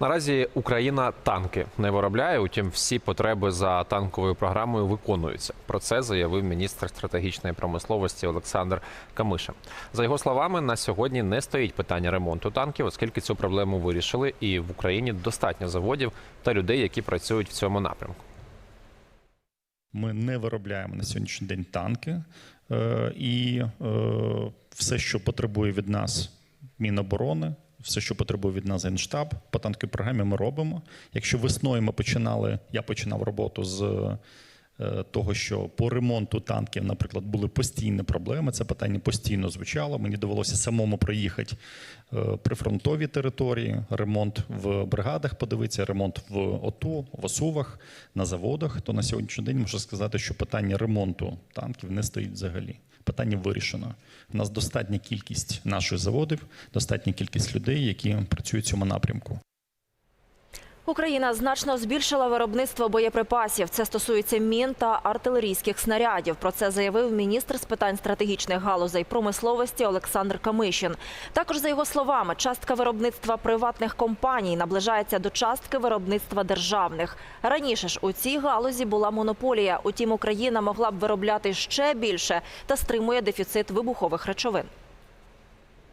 Наразі Україна танки не виробляє, утім, всі потреби за танковою програмою виконуються. Про це заявив міністр стратегічної промисловості Олександр Камиша. За його словами, на сьогодні не стоїть питання ремонту танків, оскільки цю проблему вирішили, і в Україні достатньо заводів та людей, які працюють в цьому напрямку. Ми не виробляємо на сьогоднішній день танки, Е, і е, все, що потребує від нас Міноборони, все, що потребує від нас Генштаб, по танковій програмі ми робимо. Якщо весною ми починали, я починав роботу з е, того, що по ремонту танків, наприклад, були постійні проблеми. Це питання постійно звучало. Мені довелося самому проїхати е, прифронтові території, ремонт в бригадах, подивитися, ремонт в ОТУ, в ОСУВах, на заводах. То на сьогоднішній день можу сказати, що питання ремонту танків не стоїть взагалі. Питання вирішено. У нас достатня кількість наших заводів, достатня кількість людей, які працюють в цьому напрямку. Україна значно збільшила виробництво боєприпасів. Це стосується мін та артилерійських снарядів. Про це заявив міністр з питань стратегічних галузей промисловості Олександр Камишин. Також за його словами, частка виробництва приватних компаній наближається до частки виробництва державних. Раніше ж у цій галузі була монополія. Утім, Україна могла б виробляти ще більше та стримує дефіцит вибухових речовин.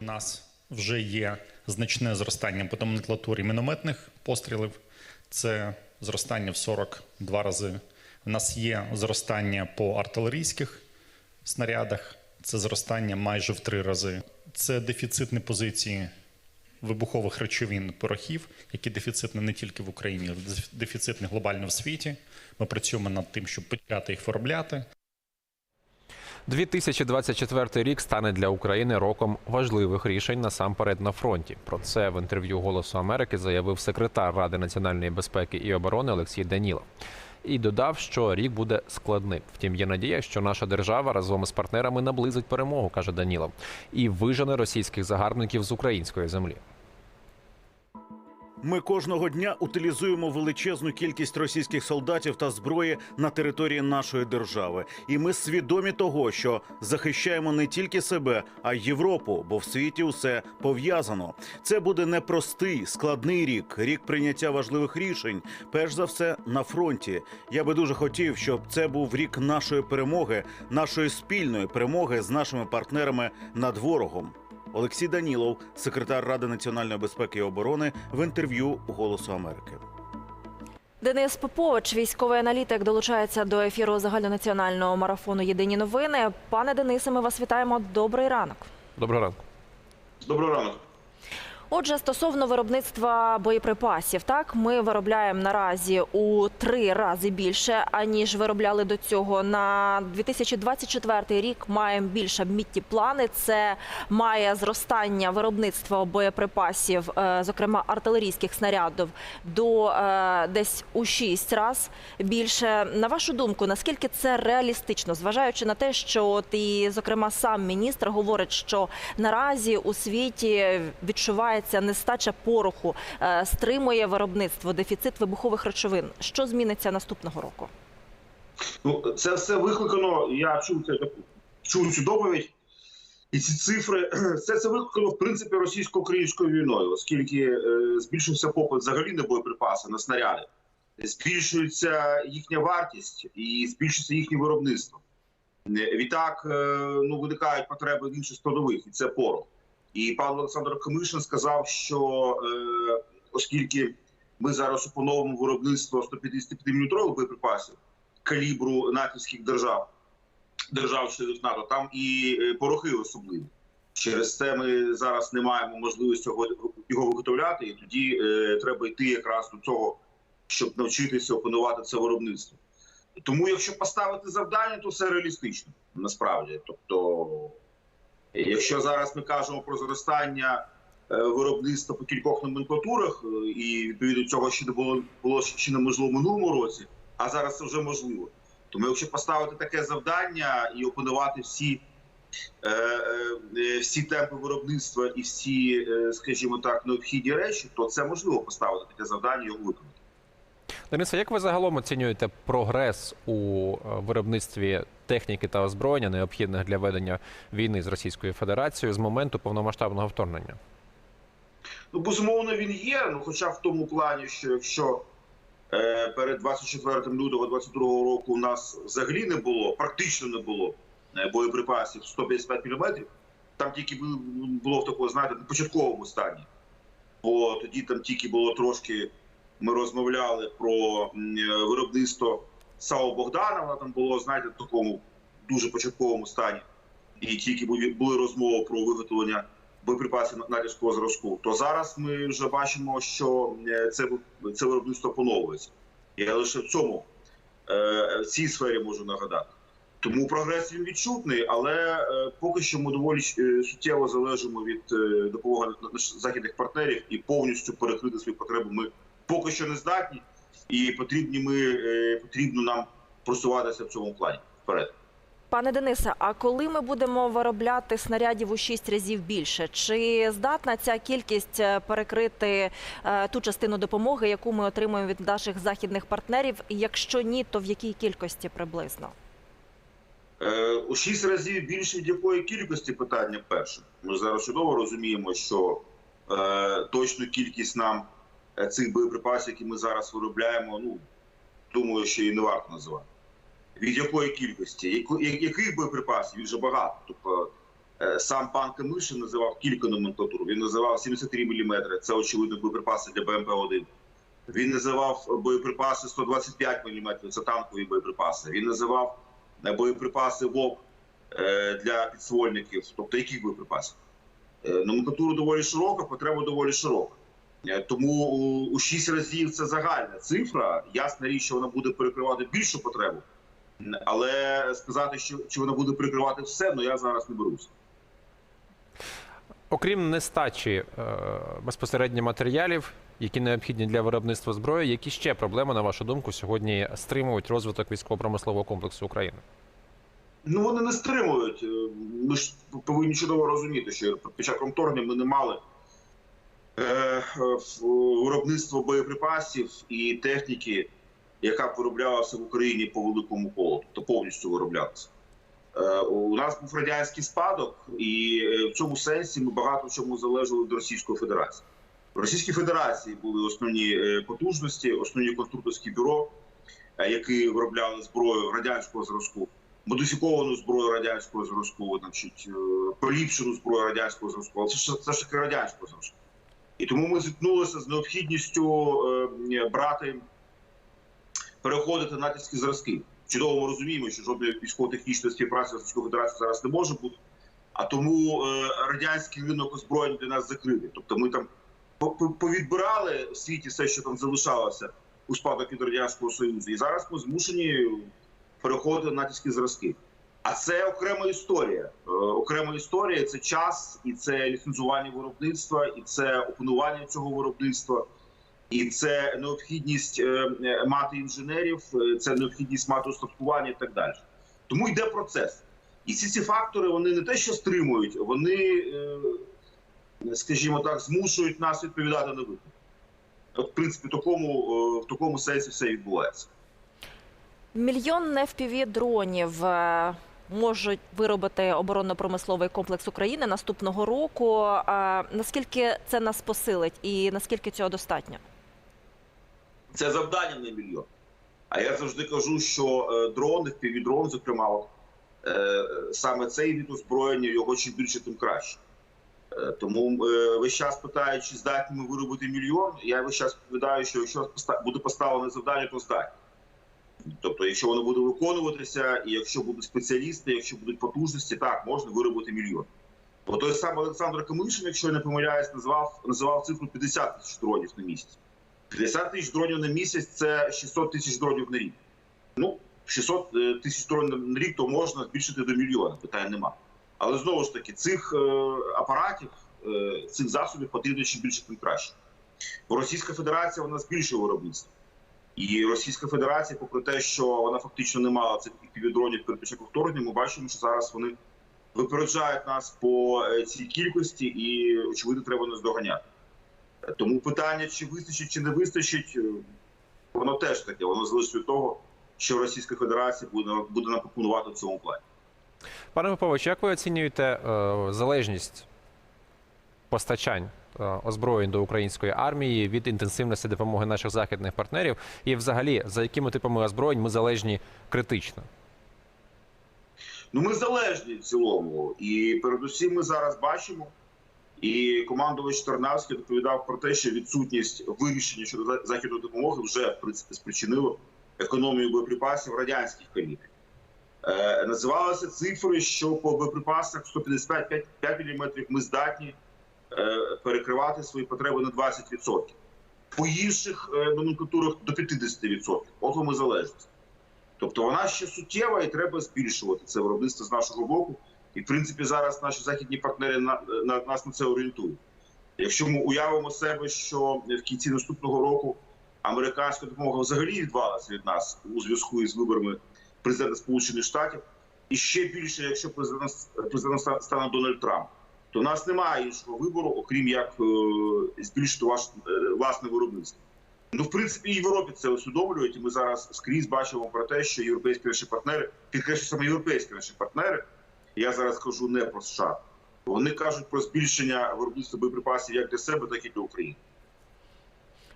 У нас вже є значне зростання по номенклатурі мінометних пострілів. Це зростання в 42 рази. У нас є зростання по артилерійських снарядах. Це зростання майже в три рази. Це дефіцитні позиції вибухових речовин порохів, які дефіцитні не тільки в Україні, а дефіцитні глобально в світі. Ми працюємо над тим, щоб почати їх виробляти. 2024 рік стане для України роком важливих рішень насамперед на фронті. Про це в інтерв'ю Голосу Америки заявив секретар Ради національної безпеки і оборони Олексій Данілов. І додав, що рік буде складним. Втім, є надія, що наша держава разом із партнерами наблизить перемогу, каже Данілов, і вижене російських загарбників з української землі. Ми кожного дня утилізуємо величезну кількість російських солдатів та зброї на території нашої держави, і ми свідомі того, що захищаємо не тільки себе, а й Європу, бо в світі усе пов'язано. Це буде непростий, складний рік, рік прийняття важливих рішень. Перш за все на фронті. Я би дуже хотів, щоб це був рік нашої перемоги, нашої спільної перемоги з нашими партнерами над ворогом. Олексій Данілов, секретар Ради національної безпеки і оборони, в інтерв'ю Голосу Америки. Денис Попович, військовий аналітик, долучається до ефіру загальнонаціонального марафону Єдині новини. Пане Денисе, ми вас вітаємо. Добрий ранок. Доброго ранку. Доброго ранку. Отже, стосовно виробництва боєприпасів, так ми виробляємо наразі у три рази більше аніж виробляли до цього. На 2024 рік маємо більш обмітні плани. Це має зростання виробництва боєприпасів, е, зокрема артилерійських снарядів, до е, десь у 6 разів більше. На вашу думку, наскільки це реалістично, зважаючи на те, що от і, зокрема, сам міністр говорить, що наразі у світі відчувається нестача пороху, е, стримує виробництво, дефіцит вибухових речовин. Що зміниться наступного року? Ну, це все викликано. Я чув це чув цю доповідь, і ці цифри. Все це викликано в принципі російсько-українською війною, оскільки е, збільшився попит взагалі на боєприпаси, на снаряди, збільшується їхня вартість і збільшується їхнє виробництво. Е, Відтак е, ну виникають потреби в інших складових, і це порох. І пан Олександр Комишин сказав, що е, оскільки ми зараз опановуємо виробництво 155 мм боєприпасів калібру натівських держав, держав членів НАТО, там і е, порохи особливі. Через це ми зараз не маємо можливості його, його виготовляти, і тоді е, треба йти якраз до цього, щоб навчитися опанувати це виробництво. Тому, якщо поставити завдання, то все реалістично насправді. Тобто, якщо зараз ми кажемо про зростання е, виробництва по кількох номенклатурах, е, і відповідно цього ще не було було ще неможливо в минулому році, а зараз це вже можливо. Тому, якщо поставити таке завдання і опанувати всі, е, всі темпи виробництва і всі, скажімо так, необхідні речі, то це можливо поставити таке завдання і його виконати. Денисе, як ви загалом оцінюєте прогрес у виробництві техніки та озброєння, необхідних для ведення війни з Російською Федерацією з моменту повномасштабного вторгнення? Ну, безумовно, він є. Ну, хоча в тому плані, що якщо е, перед 24 лютого 22 року у нас взагалі не було, практично не було е, боєприпасів 155 мм, там тільки було в такому, знаєте, на початковому стані. Бо тоді там тільки було трошки. Ми розмовляли про е, виробництво САУ Богдана. Воно там було, знаєте, в такому дуже початковому стані. І тільки були розмови про виготовлення боєприпасів на- натівського зразку. То зараз ми вже бачимо, що е, це це виробництво поновлюється. Я лише в цьому е, в цій сфері можу нагадати. Тому прогрес він відчутний, але е, поки що ми доволі суттєво залежимо від допомоги наших західних партнерів і повністю перекрити свої потреби. Ми поки що не здатні, і потрібні ми е, потрібно нам просуватися в цьому плані вперед. Пане Денисе, а коли ми будемо виробляти снарядів у 6 разів більше, чи здатна ця кількість е, перекрити е, ту частину допомоги, яку ми отримуємо від наших західних партнерів? І якщо ні, то в якій кількості приблизно? У шість разів більше від якої кількості питання перше. Ми зараз чудово розуміємо, що е, точну кількість нам цих боєприпасів, які ми зараз виробляємо, ну думаю, що і не варто називати. Від якої кількості? Яких боєприпасів? Їх же багато. Тобто е, сам пан Камишин називав кілька номенклатур. Він називав 73 мм, це очевидно боєприпаси для БМП-1. Він називав боєприпаси 125 мм, це танкові боєприпаси. Він називав е, боєприпаси ВОК е, для підствольників, тобто яких боєприпасів. Е, Номенклатура доволі широка, потреба доволі широка. Е, Тому у- 6 разів це загальна цифра. Ясна річ, що вона буде перекривати більшу потребу. Але сказати, що чи вона буде перекривати все, ну я зараз не беруся. Окрім нестачі е, безпосередньо матеріалів, які необхідні для виробництва зброї, які ще проблеми, на вашу думку, сьогодні стримують розвиток військово-промислового комплексу України? Ну вони не стримують. Е, Ми ж повинні чудово розуміти, що під початком вторгнення ми не мали виробництво боєприпасів і техніки, яка вироблялася в Україні по великому колу, тобто повністю вироблялася. Е, У нас був радянський спадок, і е, в цьому сенсі ми багато в чому залежали від Російської Федерації. В Російській Федерації були основні е, потужності, основні конструкторські бюро, е, які виробляли зброю радянського зразку модифіковану зброю радянського зразку, значить, е, поліпшену зброю радянського зразку, це ж таки радянського зразку. І тому ми зіткнулися з необхідністю е, брати, переходити на зразки. Чудово ми розуміємо, що жодної військово-технічної співпраці з Російською Федерацією зараз не може бути. А тому е, радянський ринок озброєння для нас закритий. Тобто ми там по- по- повідбирали в світі все, що там залишалося у спадок від радянського союзу, і зараз ми змушені переходити на натівські зразки. А це окрема історія. Е, окрема історія це час, і це ліцензування виробництва, і це опанування цього виробництва, і це необхідність е, е, мати інженерів, це необхідність мати устаткування і так далі. Тому йде процес. І всі ці фактори вони не те, що стримують, вони, скажімо так, змушують нас відповідати на виклик. От, в принципі, такому, в такому сенсі все відбувається. Мільйон FPV дронів можуть виробити оборонно-промисловий комплекс України наступного року. Наскільки це нас посилить і наскільки цього достатньо? Це завдання на мільйон. А я завжди кажу, що е, дрон, півдрон, зокрема, от, е, саме цей від озброєння, його чим більше, тим краще. Е, тому е, весь час питають, чи здатні ми виробити мільйон. Я весь час відповідаю, що якщо буде поставлене завдання, то здатні. Тобто, якщо воно буде виконуватися, і якщо будуть спеціалісти, якщо будуть потужності, так можна виробити мільйон. Бо той самий Олександр Камишин, якщо я не помиляюсь, назвав називав цифру 50 тисяч дронів на місяць. 50 тисяч дронів на місяць це 600 тисяч дронів на рік. Ну, 600 е, тисяч дронів на рік то можна збільшити до мільйона, питань нема. Але знову ж таки, цих е, апаратів, е, цих засобів потрібно чим більше, тим краще. Бо Російська Федерація вона збільшує виробництво. І Російська Федерація, попри те, що вона фактично не мала цих півдронів перед початком вторгнення, ми бачимо, що зараз вони випереджають нас по е, цій кількості, і очевидно, треба нас доганяти. Тому питання, чи вистачить, чи не вистачить, е, воно теж таке. Воно залежить від того, що Російська Федерація буде, буде нам пропонувати в цьому плані. Пане Попович, як ви оцінюєте е, залежність постачань озброєнь до української армії, від інтенсивності допомоги наших західних партнерів, і взагалі за якими типами озброєнь ми залежні критично? Ну, ми залежні в цілому. І передусім ми зараз бачимо. І командувач Тарнавський доповідав про те, що відсутність вирішення щодо західної допомоги вже спричинило економію боєприпасів радянських калібрів. Е, називалися цифри, що по боєприпасах 155 мм ми здатні е, перекривати свої потреби на 20%. По інших е, номенклатурах до 50%. От вам і залежність. Тобто вона ще суттєва і треба збільшувати це виробництво з нашого боку. І в принципі зараз наші західні партнери на, на нас на це орієнтують. Якщо ми уявимо себе, що в кінці наступного року американська допомога взагалі відвалася від нас у зв'язку із виборами президента Сполучених Штатів, і ще більше, якщо президент, президентом стане Дональд Трамп, то в нас немає іншого вибору, окрім як е, збільшити е, власне виробництво. Ну, в принципі, і в Європі це усвідомлюють, і ми зараз скрізь бачимо про те, що європейські наші партнери, підкреслю саме європейські наші партнери, я зараз кажу не про США, вони кажуть про збільшення виробництва боєприпасів як для себе, так і для України.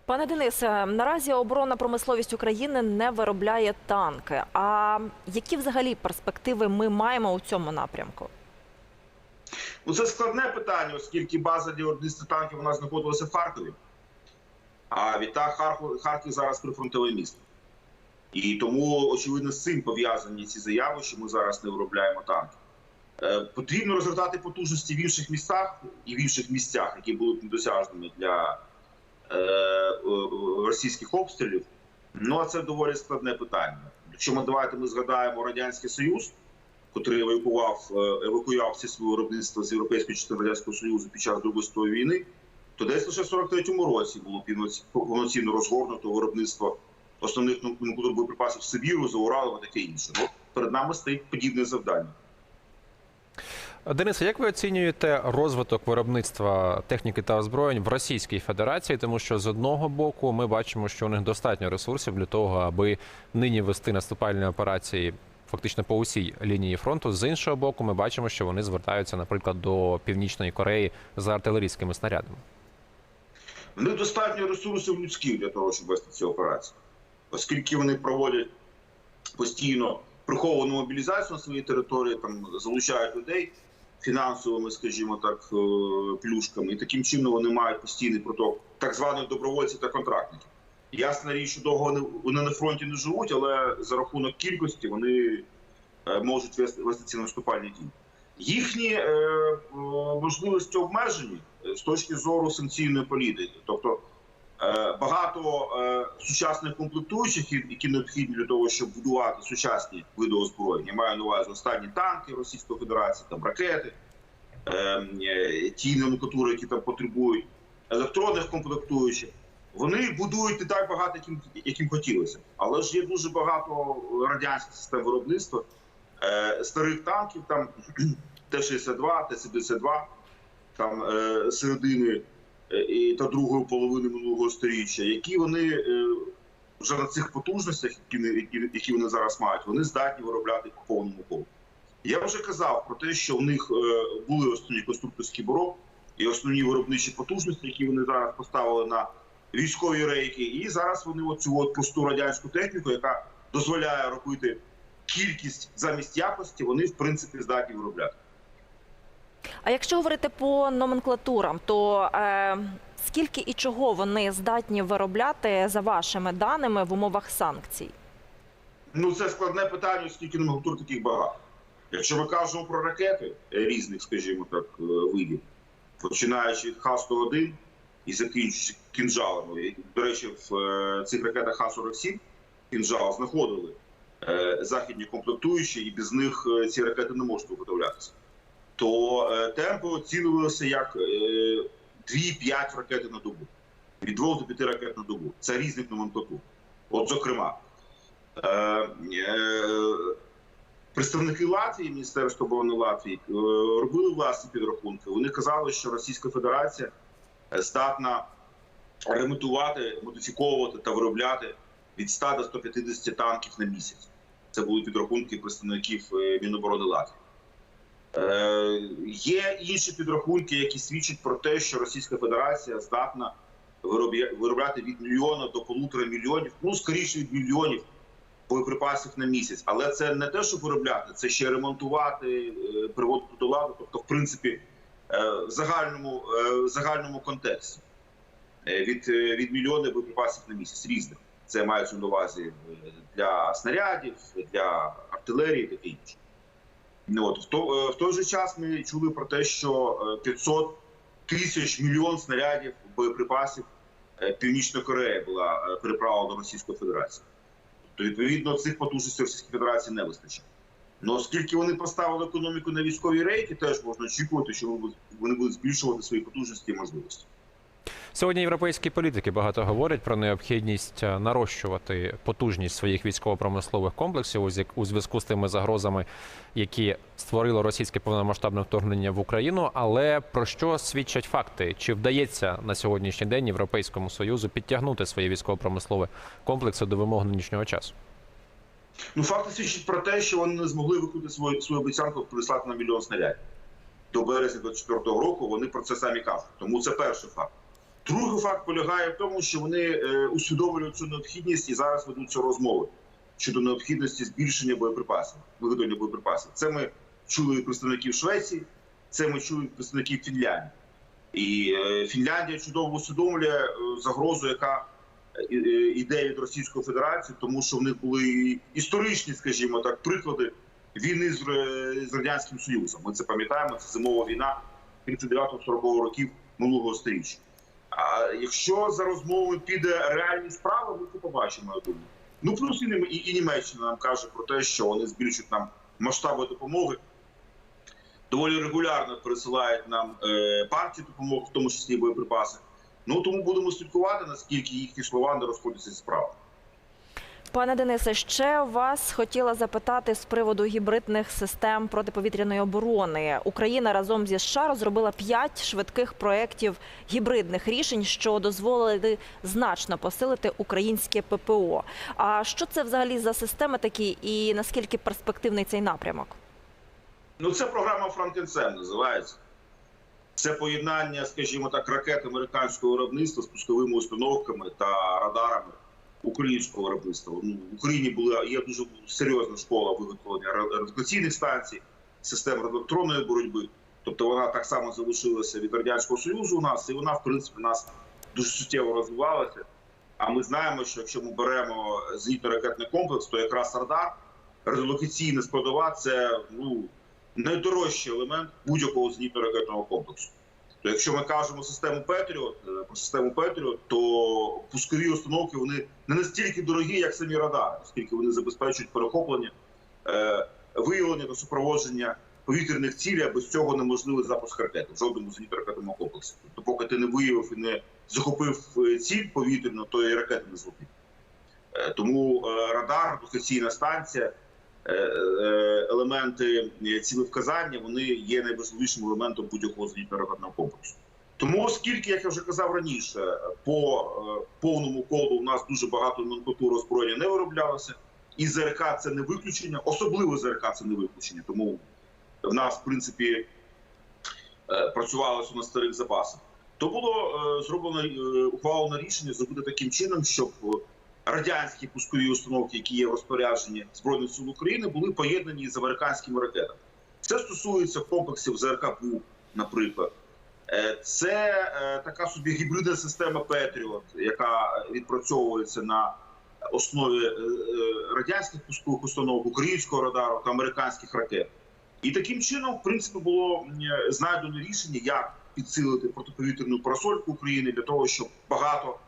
Пане Денисе, наразі оборонна промисловість України не виробляє танки. А які взагалі перспективи ми маємо у цьому напрямку? Ну, це складне питання, оскільки база для танків у нас знаходилася в Харкові. А відтак Харків, Харків зараз прифронтове місто. І тому, очевидно, з цим пов'язані ці заяви, що ми зараз не виробляємо танки. Е, потрібно розгортати потужності в інших містах і в інших місцях, які будуть недосяжними для е, е, російських обстрілів. Ну а це доволі складне питання. Якщо ми давайте ми згадаємо Радянський Союз, котрий евакував, е, евакуював всі своє виробництво з європейської частини радянського союзу під час другої світової війни, то десь лише в 43-му році було повноцінно розгорнуто виробництво основних боєприпасів Сибіру, за Уралом і таке інше. Ну, перед нами стоїть подібне завдання. Денисе, як ви оцінюєте розвиток виробництва техніки та озброєнь в Російській Федерації? Тому що з одного боку ми бачимо, що у них достатньо ресурсів для того, аби нині вести наступальні операції фактично по усій лінії фронту. З іншого боку, ми бачимо, що вони звертаються, наприклад, до Північної Кореї за артилерійськими снарядами. В них достатньо ресурсів людських для того, щоб вести ці операції, оскільки вони проводять постійно приховану мобілізацію на своїй території, там залучають людей фінансовими, скажімо так, е, плюшками, і таким чином вони мають постійний проток так званих добровольців та контрактників. Ясна річ, що довго вони, на фронті не живуть, але за рахунок кількості вони е, можуть вести, вести ці наступальні дії. Їхні е, можливості обмежені е, з точки зору санкційної політики. Тобто е, багато е, сучасних комплектуючих, які- необхідні для того, щоб будувати сучасні види озброєння. Маю на увазі останні танки Російської Федерації, там ракети, е, е, ті номенклатури, які там потребують електронних комплектуючих. Вони будують не так багато, яким, яким хотілося. Але ж є дуже багато радянських систем виробництва, е, старих танків, там Т-62, Т-72, там е, середини е, і та другої половини минулого сторіччя, які вони е, вже на цих потужностях, які, які, які вони зараз мають, вони здатні виробляти по повному колу. Я вже казав про те, що в них е, були основні конструкторські бюро і основні виробничі потужності, які вони зараз поставили на військові рейки, і зараз вони оцю от просту радянську техніку, яка дозволяє робити кількість замість якості, вони в принципі здатні виробляти. А якщо говорити по номенклатурам, то е, скільки і чого вони здатні виробляти за вашими даними в умовах санкцій? Ну це складне питання, оскільки номенклатур таких багато. Якщо ми кажемо про ракети е, різних, скажімо так, е, видів, починаючи від Х-101 і закінчуючи кінжалами. До речі, в е, цих ракетах Х-47 кінжал знаходили е, західні комплектуючі, і без них е, ці ракети не можуть виготовлятися. То темпи оцінювалися як е, 2-5 ракети на добу. Від 2 до 5 ракет на добу. Це різних номенклатур. От, зокрема, представники Латвії, Міністерство оборони Латвії, робили власні підрахунки. Вони казали, що Російська Федерація здатна ремонтувати, модифіковувати та виробляти від 100 до 150 танків на місяць. Це були підрахунки представників е, Міноборони Латвії. Е, є інші підрахунки, які свідчать про те, що Російська Федерація здатна виробля- виробляти від мільйона до полутора мільйонів, ну скоріше від мільйонів боєприпасів на місяць. Але це не те, щоб виробляти, це ще ремонтувати, е, приводити до ладу. Тобто, в принципі, в загальному, в загальному контексті від, е, від мільйона боєприпасів на місяць різних. Це мається на увазі е, для снарядів, для артилерії таке інше. Ну, от, в, то, е, в той же час ми чули про те, що е, 500 тисяч мільйон снарядів боєприпасів е, Північна Корея була е, переправлена до Російської Федерації. То відповідно цих потужностей Російської Федерації не вистачає. Ну, оскільки вони поставили економіку на військові рейки, теж можна очікувати, що вони будуть збільшувати свої потужності і можливості. Сьогодні європейські політики багато говорять про необхідність е, нарощувати потужність своїх військово-промислових комплексів у зв'язку з тими загрозами, які створило російське повномасштабне вторгнення в Україну. Але про що свідчать факти? Чи вдається на сьогоднішній день Європейському союзу підтягнути свої військово-промислові комплекси до вимог нинішнього часу? Ну, факти свідчать про те, що вони не змогли виконати свою, свою обіцянку прислати на мільйон снарядів. До березня 24-го року вони про це самі кажуть. Тому це перший факт. Другий факт полягає в тому, що вони е, усвідомлюють цю необхідність і зараз ведуться розмови щодо необхідності збільшення боєприпасів, виготовлення боєприпасів. Це ми чули від представників Швеції, це ми чули від представників Фінляндії. І е, Фінляндія чудово усвідомлює е, загрозу, яка е, е, йде від Російської Федерації, тому що в них були історичні, скажімо так, приклади війни з, радянським Союзом. Ми це пам'ятаємо. Це зимова війна 39-40 років минулого століття. А якщо за розмовою піде реальні справи, ми це побачимо. Я думаю. Ну плюс і, і, і Німеччина нам каже про те, що вони збільшують нам масштаби допомоги. Доволі регулярно пересилають нам е, партії допомоги, в тому числі боєприпаси. Ну тому будемо слідкувати, наскільки їхні слова не розходяться зі справами. Пане Денисе, ще вас хотіла запитати з приводу гібридних систем протиповітряної оборони. Україна разом зі США розробила п'ять швидких проєктів гібридних рішень, що дозволили значно посилити українське ППО. А що це взагалі за системи такі, і наскільки перспективний цей напрямок? Ну, це програма Франкенсен називається. Це поєднання, скажімо так, ракет американського виробництва з пусковими установками та радарами українського виробництва. Ну, в Україні була є дуже серйозна школа виготовлення ра- радіолокаційних станцій, систем радіоелектронної боротьби. Тобто вона так само залишилася від радянського союзу у нас, і вона, в принципі, у нас дуже суттєво розвивалася. А ми знаємо, що якщо ми беремо зенітно-ракетний комплекс, то якраз радар, радіолокаційна складова це ну найдорожчий елемент будь-якого зенітно-ракетного комплексу. То якщо ми кажемо систему Петріот е, про систему Петріот, то пускові установки вони не настільки дорогі, як самі радари, оскільки вони забезпечують перехоплення, е, виявлення та супроводження повітряних цілей, а без цього неможливий запуск ракети в жодному зенітно-ракетному комплексі. Тобто, поки ти не виявив і не захопив е, ціль повітряну, то і ракети не. Е, Тому радар, локаційна станція, елементи е, цілевказання вони є найважливішим елементом будь-якого зенітно-ракетного комплексу. Тому, оскільки, як я вже казав раніше, по е, повному колу у нас дуже багато номенклатур озброєння не вироблялося, і ЗРК це не виключення, особливо ЗРК це не виключення. Тому в нас, в принципі, е, працювалося на старих запасах. То було е, зроблено е, ухвалено рішення зробити таким чином, щоб е, радянські пускові установки, які є в розпорядженні збройних сил України, були поєднані з американськими ракетами. Це стосується комплексів ЗРК БУ, наприклад. Е, Це е, така собі гібридна система Петріот, яка відпрацьовується на основі е, радянських пускових установок, українського радару та американських ракет. І таким чином, в принципі, було знайдено рішення, як підсилити протиповітряну парасольку України для того, щоб багато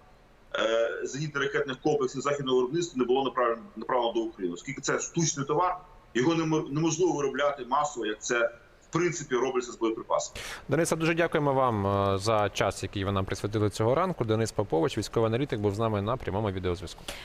зенітно-ракетних комплексів західного виробництва не було направлено, направлено до України, оскільки це штучний товар, його немо- неможливо виробляти масово, як це в принципі робиться з боєприпасами. Дениса, дуже дякуємо вам е, за час, який ви нам присвятили цього ранку. Денис Попович, військовий аналітик, був з нами на прямому відеозв'язку.